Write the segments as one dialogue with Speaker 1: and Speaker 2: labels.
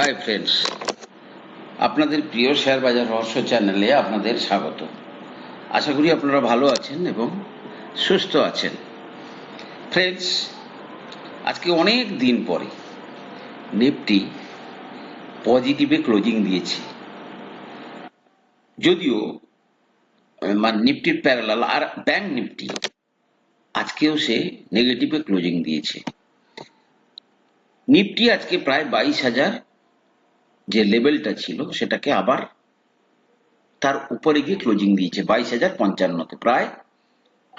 Speaker 1: Hi friends আপনাদের প্রিয় share বাজার রহস্য চ্যানেলে আপনাদের স্বাগত। আশা করি আপনারা ভালো আছেন এবং সুস্থ আছেন। ফ্রেন্ডস আজকে অনেক দিন পরে নিফটি পজিটিভে ক্লোজিং দিয়েছে। যদিও মানে নিফটির প্যারালাল আর ব্যাংক নিফটি আজকেও সে নেগেটিভে ক্লোজিং দিয়েছে। নিফটি আজকে প্রায় বাইশ হাজার যে লেভেলটা ছিল সেটাকে আবার তার উপরে গিয়ে ক্লোজিং দিয়েছে। বাইশ হাজার পঞ্চান্নতে, প্রায়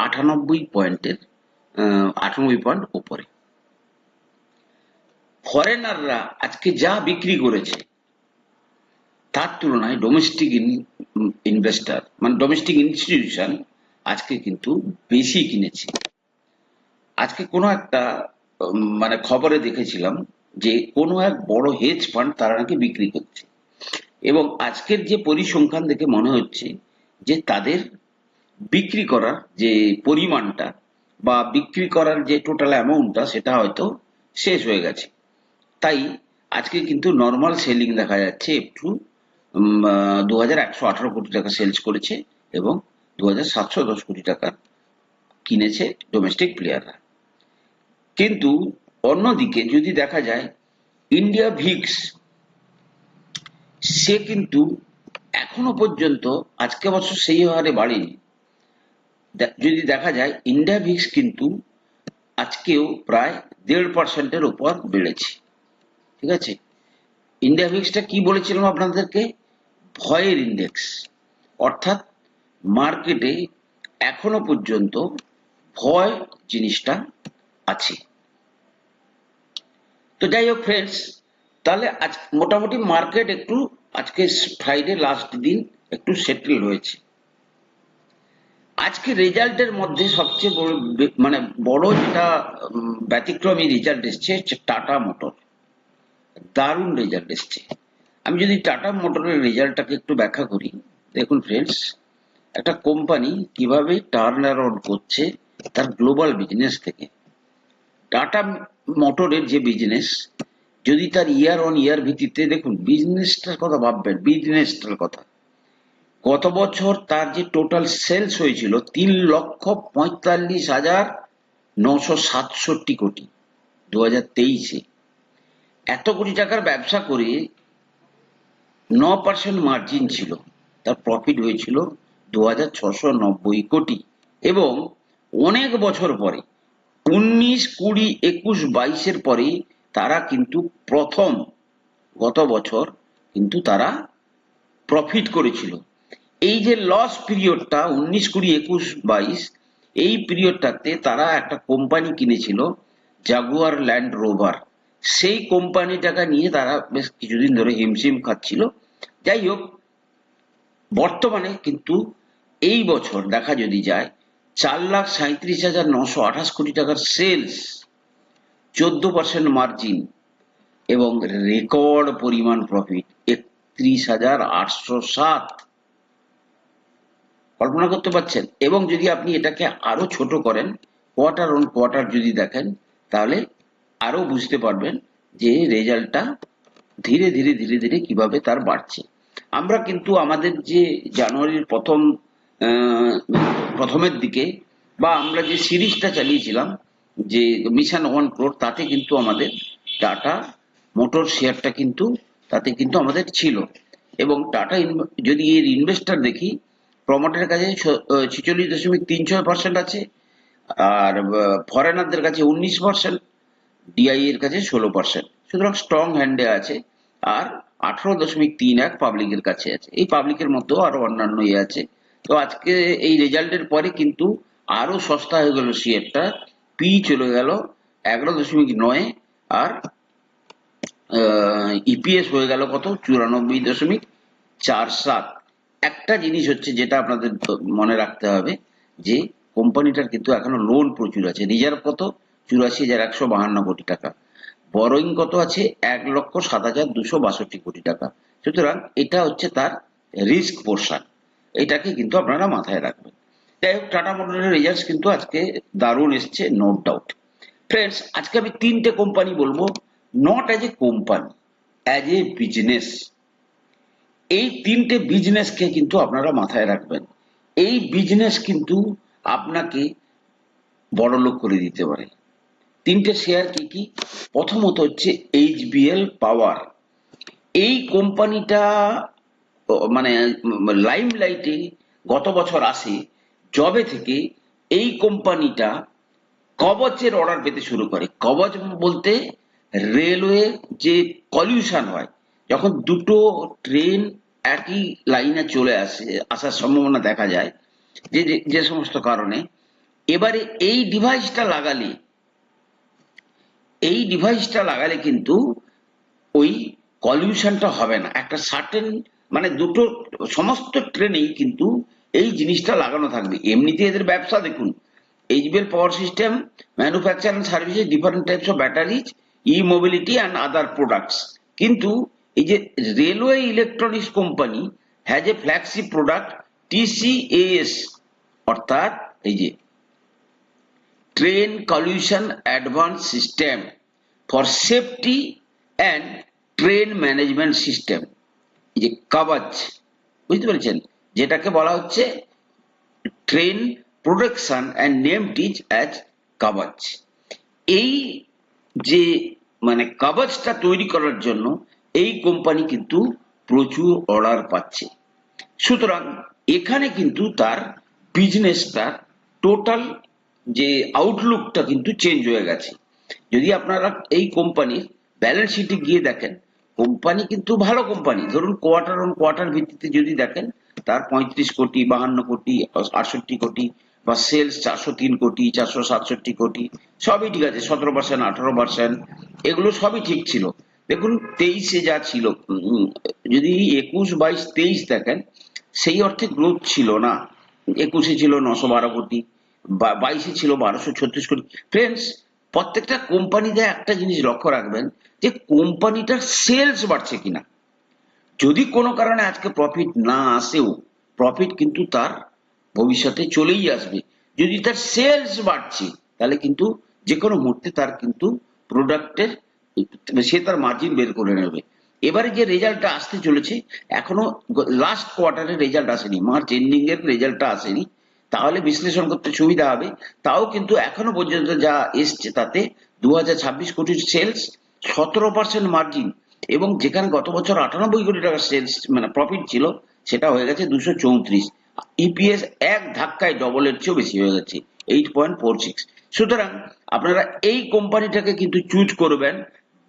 Speaker 1: আটানব্বই পয়েন্টের আটানব্বই পয়েন্ট উপরে। ফরেনাররা আজকে যা বিক্রি করেছে, তার তুলনায় ডোমেস্টিক ইনভেস্টার মানে ডোমেস্টিক ইনস্টিটিউশন আজকে কিন্তু বেশি কিনেছে। আজকে কোনো একটা মানে খবরে দেখেছিলাম যে কোনো এক বড় হেজ ফান্ড তারা নাকি বিক্রি করছে। এবং আজকের যে পরিসংখ্যান দেখে মনে হচ্ছে যে তাদের বিক্রি করার যে পরিমাণটা বা বিক্রি করার যে টোটাল অ্যামাউন্টটা সেটা হয়তো শেষ হয়ে গেছে। তাই আজকে কিন্তু নর্মাল সেলিং দেখা যাচ্ছে একটু দু হাজার একশো আঠারো কোটি টাকা সেলস করেছে এবং দু সাতশো দশ কোটি টাকা কিনেছে ডোমেস্টিক প্লেয়াররা কিন্তু অন্যদিকে যদি দেখা যায় ইন্ডিয়া ভিক্স সে কিন্তু এখনও পর্যন্ত, আজকে বছর সেই হারে বাড়েনি। যদি দেখা যায় ইন্ডিয়া ভিক্স কিন্তু আজকেও প্রায় দেড় পার্সেন্টের উপর বেড়েছে। ঠিক আছে? ইন্ডিয়া ভিক্সটা কি বলেছিলাম আপনাদেরকে? ভয়ের ইন্ডেক্স অর্থাৎ মার্কেটে এখনও পর্যন্ত ভয় জিনিসটা আছে। তো যাই হোক ফ্রেন্ডস তাহলে আজ মোটামুটি মার্কেট একটু আজকে ফ্রাইডে লাস্ট দিন একটু সেটেল হয়েছে। আজকে রেজাল্টের মধ্যে সবচেয়ে বড় মানে বড় যেটা ব্যতিক্রমী রেজাল্ট এসছে টাটা মোটর দারুণ রেজাল্ট এসছে। আমি যদি টাটা মোটরের রেজাল্টটাকে একটু ব্যাখ্যা করি, দেখুন ফ্রেন্ডস একটা কোম্পানি কীভাবে টার্ন অ্যারাউন্ড করছে তার গ্লোবাল বিজনেস থেকে। টাটা মোটরের যে বিজনেস যদি তার ইয়ার অন ইয়ার ভিত্তিতে দেখুন বিজনেসটার কথা ভাববেন বিজনেসটার কথা। গত বছর তার যে টোটাল সেলস হয়েছিল তিন লক্ষ পঁয়তাল্লিশ হাজার নশো সাতষট্টি কোটি দু হাজার তেইশে। এত কোটি টাকার ব্যবসা করে ন পার্সেন্ট মার্জিন ছিল, তার প্রফিট হয়েছিল দু হাজার ছশো নব্বই কোটি। এবং অনেক বছর পরে উনিশ কুড়ি একুশ বাইশের পরে তারা কিন্তু প্রথম গত বছর কিন্তু তারা প্রফিট করেছিল। এই যে লস পিরিয়ডটা উনিশ কুড়ি একুশ বাইশ, এই পিরিয়ডটাতে তারা একটা কোম্পানি কিনেছিল জাগুয়ার ল্যান্ড রোভার সেই কোম্পানিটাকে নিয়ে তারা বেশ কিছুদিন ধরে হিমশিম খাচ্ছিল। যাই হোক, বর্তমানে কিন্তু এই বছর দেখা যদি যায় চার লাখ সাঁত্রিশ হাজার নশো আঠাশ কোটি টাকার সেলস, চোদ্দ পার্সেন্ট মার্জিন এবং রেকর্ড পরিমাণ প্রফিট একত্রিশ হাজার আটশো সাত। কল্পনা করতে পারছেন? এবং যদি আপনি এটাকে আরও ছোট করেন কোয়ার্টার অন কোয়ার্টার যদি দেখেন, তাহলে আরও বুঝতে পারবেন যে রেজাল্টটা ধীরে ধীরে ধীরে ধীরে কীভাবে তার বাড়ছে। আমরা কিন্তু আমাদের যে জানুয়ারির প্রথম প্রথমের দিকে, বা আমরা যে সিরিজটা চালিয়েছিলাম, যে মিশন ওয়ান ক্রোড তাতে কিন্তু আমাদের টাটা মোটর শেয়ারটা কিন্তু, তাতে কিন্তু আমাদের ছিল। এবং টাটা যদি এর ইনভেস্টার দেখি প্রমোটারের কাছে ছিচল্লিশ দশমিক তিন ছয় পার্সেন্ট আছে, আর ফরেনারদের কাছে উনিশ পার্সেন্ট ডিআই এর কাছে ষোলো পার্সেন্ট সুতরাং স্ট্রং হ্যান্ডে আছে, আর আঠারো দশমিক তিন এক পাবলিকের কাছে আছে। এই পাবলিকের মধ্যেও আরও অন্যান্য ইয়ে আছে। তো আজকে এই রেজাল্টের পরে কিন্তু আরও সস্তা হয়ে গেল শেয়ারটা পি চলে গেল এগারো দশমিক নয় আর ইপিএস হয়ে গেল কত? চুরানব্বই দশমিক চার সাত। একটা জিনিস হচ্ছে যেটা আপনাদের মনে রাখতে হবে যে কোম্পানিটার কিন্তু এখনও লোন প্রচুর আছে। রিজার্ভ কত? চুরাশি হাজার একশো বাহান্ন কোটি টাকা। বরোইং কত আছে? এক লক্ষ সাত হাজার দুশো বাষট্টি কোটি টাকা। সুতরাং এটা হচ্ছে তার রিস্ক পোর্শন এটাকে কিন্তু আপনারা মাথায় রাখবেন। যাই হোক, টাটা মোটরের রেজাল্ট কিন্তু আজকে দারুণ এসছে নো ডাউট ফ্রেন্ডস আজকে আমি তিনটে কোম্পানি বলব। Not as a company as a business এই তিনটে বিজনেসকে কিন্তু আপনারা মাথায় রাখবেন। এই বিজনেস কিন্তু আপনাকে বড় লোক করে দিতে পারে। তিনটে শেয়ার কি কি? প্রথমত হচ্ছে এইচবিএল পাওয়ার এই কোম্পানিটা মানে লাইম লাইটে গত বছর আসে জবে থেকে এই কোম্পানিটা কবচের অর্ডার পেতে শুরু করে। কবচ বলতে রেলওয়ে যে কলিউশন হয়, যখন দুটো ট্রেন একই লাইনে চলে আসে, আসার সম্ভাবনা দেখা যায়, যে, যে- সমস্ত কারণে। এবারে এই ডিভাইসটা লাগালে, এই ডিভাইসটা লাগালে কিন্তু ওই কলিউশনটা হবে না। একটা সার্টেন মানে দুটো সমস্ত ট্রেনেই কিন্তু এই জিনিসটা লাগানো থাকবে। এমনিতে এদের ব্যবসা দেখুন HBL power system manufacture services different types of batteries E mobility and other products কিন্তু এই যে railway electronics company has a flagship product TCS অর্থাৎ এই যে train collision advance system for safety and train management system যে কাবাজ, বুঝতে পেরেছেন? যেটাকে বলা হচ্ছে train production and name teach as Kavach. এই যে মানে কাবাজটা তৈরি করার জন্য এই কোম্পানি কিন্তু প্রচুর অর্ডার পাচ্ছে। সুতরাং এখানে কিন্তু তার বিজনেসটা টোটাল যে আউটলুকটা কিন্তু চেঞ্জ হয়ে গেছে। যদি আপনারা এই কোম্পানির ব্যালেন্স শিটে গিয়ে দেখেন কোম্পানি কিন্তু ভালো কোম্পানি। ধরুন কোয়ার্টার অন কোয়ার্টার ভিত্তিতে যদি দেখেন, তার পঁয়ত্রিশ কোটি, বাহান্ন কোটি, আটষট্টি কোটি, বা সেলস চারশো তিন কোটি, চারশো সাতষট্টি কোটি, সবই ঠিক আছে, সতেরো পার্সেন্ট আঠারো পার্সেন্ট এগুলো সবই ঠিক ছিল। দেখুন, তেইশে যা ছিল যদি একুশ বাইশ, তেইশ দেখেন, সেই অর্থে গ্রোথ ছিল না। একুশে ছিল নশো বারো কোটি বাইশে ছিল বারোশো ছত্রিশ কোটি। ফ্রেন্ডস প্রত্যেকটা কোম্পানিতে একটা জিনিস লক্ষ্য রাখবেন যে কোম্পানিটার সেলস বাড়ছে কিনা। যদি কোনো কারণে আজকে প্রফিট না আসেও প্রফিট কিন্তু তার ভবিষ্যতে চলেই আসবে। যদি তার সেলস বাড়ছে, তাহলে কিন্তু যে কোনো মুহূর্তে তার কিন্তু প্রোডাক্টের সে তার মার্জিন বের করে নেবে। এবারে যে রেজাল্টটা আসতে চলেছে, এখনও লাস্ট কোয়ার্টারের রেজাল্ট আসেনি মার্চ এন্ডিং এর রেজাল্টটা আসেনি। তাহলে বিশ্লেষণ করতে সুবিধা হবে। তাও কিন্তু এখনও পর্যন্ত যা এসছে তাতে দু হাজার ছাব্বিশ কোটির সেলস সতেরো পার্সেন্ট মার্জিন এবং যেখানে গত বছর আটানব্বই কোটি টাকার সেলস মানে প্রফিট ছিল, সেটা হয়ে গেছে দুশো চৌত্রিশ। ইপিএস এক ধাক্কায় ডবলের চেয়েও বেশি হয়ে গেছে এইট পয়েন্ট ফোর সিক্স সুতরাং আপনারা এই কোম্পানিটাকে কিন্তু চুজ করবেন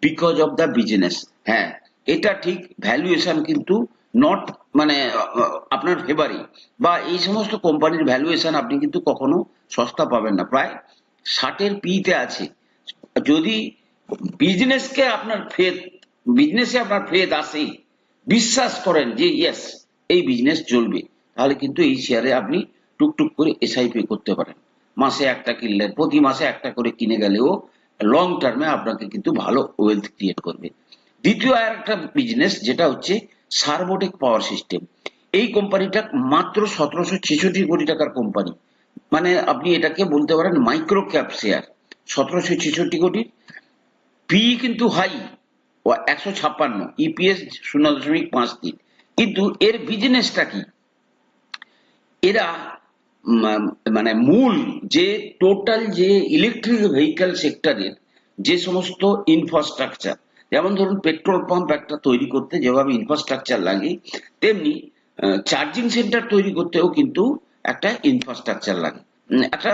Speaker 1: বিকজ অফ দ্য বিজনেস হ্যাঁ এটা ঠিক ভ্যালুয়েশন কিন্তু নট মানে আপনার ফেভারি বা এই সমস্ত কোম্পানির ভ্যালুয়েশন আপনি কিন্তু কখনো সস্তা পাবেন না। প্রায় ষাটের পিতে আছে। যদি বিজনেসকে আপনার ফেদ বিজনেসে আপনার ফেদ আসে, বিশ্বাস করেন যে ইয়েস এই বিজনেস চলবে, তাহলে কিন্তু এই শেয়ারে আপনি টুকটুক করে এসআইপি করতে পারেন। মাসে একটা কিনলেন প্রতি মাসে একটা করে কিনে গেলেও লং টার্মে আপনাকে কিন্তু ভালো ওয়েলথ ক্রিয়েট করবে। দ্বিতীয় আর একটা বিজনেস যেটা হচ্ছে সার্বোটেক পাওয়ার সিস্টেম এই কোম্পানিটা মাত্র সতেরোশো ছেষট্টি কোটি টাকার কোম্পানি মানে আপনি এটাকে বলতে পারেন মাইক্রো ক্যাপ শেয়ার সতেরোশো ছেষট্টি কোটি। পি কিন্তু হাই একশো ছাপ্পান্ন। ইপিএস শূন্য দশমিক পাঁচ তিন। কিন্তু এর বিজনেসটা কি? এরা মানে মূল যে টোটাল যে ইলেকট্রিক ভেহিক্যাল সেক্টরের যে সমস্ত ইনফ্রাস্ট্রাকচার যেমন ধরুন পেট্রোল পাম্প একটা তৈরি করতে যেভাবে ইনফ্রাস্ট্রাকচার লাগে, তেমনি চার্জিং সেন্টার তৈরি করতেও কিন্তু একটা ইনফ্রাস্ট্রাকচার লাগে একটা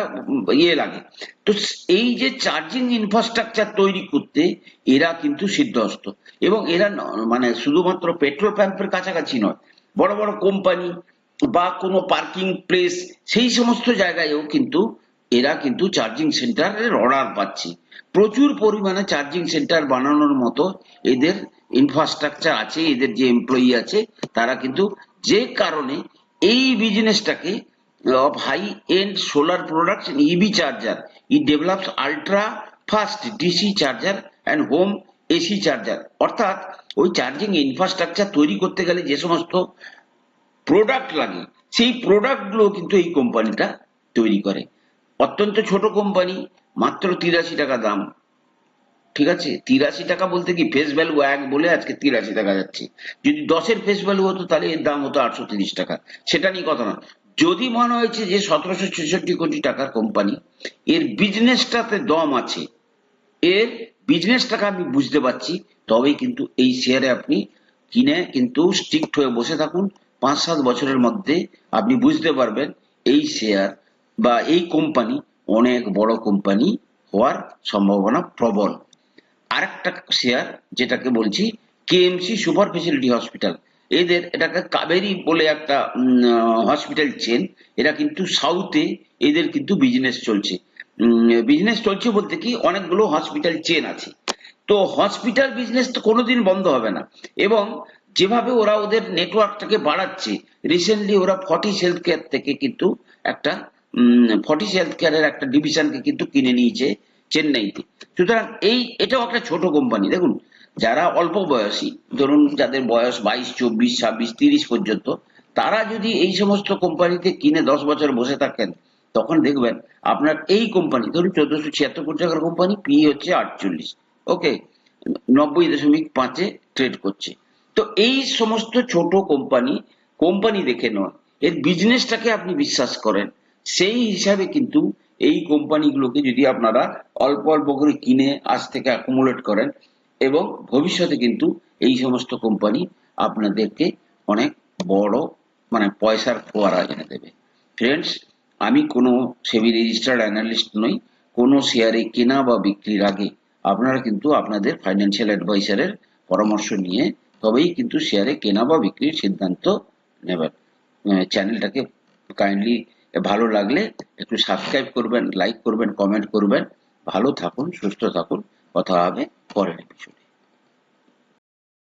Speaker 1: ইয়ে লাগে। তো এই যে চার্জিং ইনফ্রাস্ট্রাকচার তৈরি করতে এরা কিন্তু সিদ্ধহস্ত। এবং এরা মানে শুধুমাত্র পেট্রোল পাম্পের কাছাকাছি নয়, বড় বড় কোম্পানি বা কোনো পার্কিং প্লেস সেই সমস্ত জায়গায়ও কিন্তু এরা কিন্তু চার্জিং সেন্টারের অর্ডার পাচ্ছে। প্রচুর পরিমাণে চার্জিং সেন্টার বানানোর মতো এদের ইনফ্রাস্ট্রাকচার আছে, এদের যে এমপ্লয়ি আছে, তারা কিন্তু যে কারণে এই বিজনেসটাকে high end solar products in EV charger. It develops ultra fast DC charger and home AC charger. অর্থাৎ ওই চার্জিং ইনফ্রাস্ট্রাকচার তৈরি করতে গেলে যে সমস্ত প্রোডাক্ট লাগে, সেই প্রোডাক্টগুলো কিন্তু এই কোম্পানিটা তৈরি করে অত্যন্ত ছোট কোম্পানি মাত্র তিরাশি টাকা দাম। ঠিক আছে? তিরাশি টাকা বলতে কি ফেস ভ্যালু এক বলে আজকে তিরাশি টাকা যাচ্ছে। যদি দশের ফেস ভ্যালু হতো তাহলে এর দাম হতো আটশো তিরিশ টাকা। সেটা নিয়ে কথা না। যদি মনে হয়েছে যে সতেরোশো ছেষট্টি কোটি টাকার কোম্পানি এর বিজনেসটাতে দম আছে। এর বিজনেসটাকে আমি বুঝতে পারছি, তবেই কিন্তু এই শেয়ারে আপনি কিনে কিন্তু স্ট্রিক্ট হয়ে বসে থাকুন। পাঁচ সাত বছরের মধ্যে আপনি বুঝতে পারবেন এই শেয়ার বা এই কোম্পানি অনেক বড় কোম্পানি হওয়ার সম্ভাবনা প্রবল। আরেকটা শেয়ার যেটাকে বলছি কেএমসি সুপার ফেসিলিটি হসপিটাল এদের, এটাকে কাবেরি বলে একটা হসপিটাল চেন এরা কিন্তু সাউথে এদের কিন্তু বিজনেস চলছে। বিজনেস চলছে বলতে কি, অনেকগুলো হসপিটাল চেন আছে। তো হসপিটাল বিজনেস তো কোনোদিন বন্ধ হবে না। এবং যেভাবে ওরা ওদের নেটওয়ার্কটাকে বাড়াচ্ছে রিসেন্টলি ওরা ফর্টিস হেলথ কেয়ার থেকে কিন্তু একটা ফর্টিস হেলথ কেয়ারের একটা ডিভিশনকে কিন্তু কিনে নিয়েছে চেন্নাইতে। সুতরাং এই, এটাও একটা ছোট কোম্পানি দেখুন, যারা অল্প বয়সী, ধরুন যাদের বয়স বাইশ, চব্বিশ, ছাব্বিশ, তিরিশ পর্যন্ত, তারা যদি এই সমস্ত কোম্পানিতে কিনে দশ বছর বসে থাকেন, তখন দেখবেন আপনার এই কোম্পানি ধরুন চোদ্দশো ছিয়াত্তর কোটি টাকার কোম্পানি পি হচ্ছে আটচল্লিশ। ওকে নব্বই দশমিক পাঁচে ট্রেড করছে। তো এই সমস্ত ছোট কোম্পানি কোম্পানি দেখে নয়। এর বিজনেসটাকে আপনি বিশ্বাস করেন। সেই হিসাবে কিন্তু এই কোম্পানিগুলোকে যদি আপনারা অল্প অল্প করে কিনে আজ থেকে অ্যাকুমুলেট করেন এবং ভবিষ্যতে কিন্তু এই সমস্ত কোম্পানি আপনাদেরকে অনেক বড় মানে পয়সার ফোয়ারা এনে দেবে। ফ্রেন্ডস আমি কোনো সেবি রেজিস্টার্ড অ্যানালিস্ট নই, কোনো শেয়ারে কেনা বা বিক্রির আগে আপনারা কিন্তু আপনাদের ফাইন্যান্সিয়াল অ্যাডভাইসারের পরামর্শ নিয়ে তবেই কিন্তু শেয়ারে কেনা বা বিক্রির সিদ্ধান্ত নেবেন। চ্যানেলটাকে কাইন্ডলি ভালো লাগলে একটু সাবস্ক্রাইব করবেন লাইক করবেন কমেন্ট করবেন। ভালো থাকুন, সুস্থ থাকুন। কথা হবে পরের এপিসোড